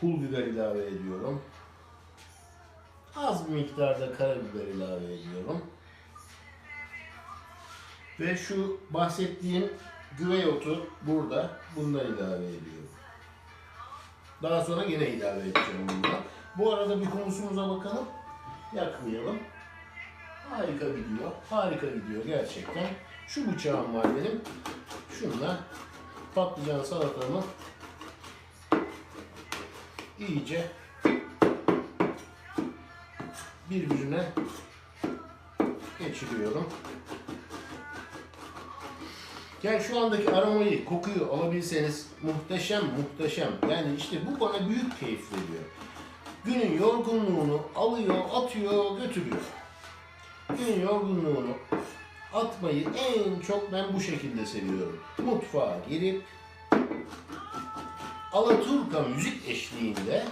pul biber ilave ediyorum. Az bir miktarda karabiber ilave ediyorum. Ve şu bahsettiğim güvey otu burada. Bundan ilave ediyorum. Daha sonra yine ilave edeceğim bundan. Bu arada bir humusumuza bakalım. Yakmayalım. Harika gidiyor. Harika gidiyor gerçekten. Şu bıçağım var benim. Şunla patlıcan salatamı iyice birbirine geçiriyorum. Yani şu andaki aromayı, kokuyu alabilseniz muhteşem muhteşem. Yani işte bu bana büyük keyif veriyor. Günün yorgunluğunu alıyor, atıyor, götürüyor. Günün yorgunluğunu atmayı en çok ben bu şekilde seviyorum. Mutfağa girip Alaturka müzik eşliğinde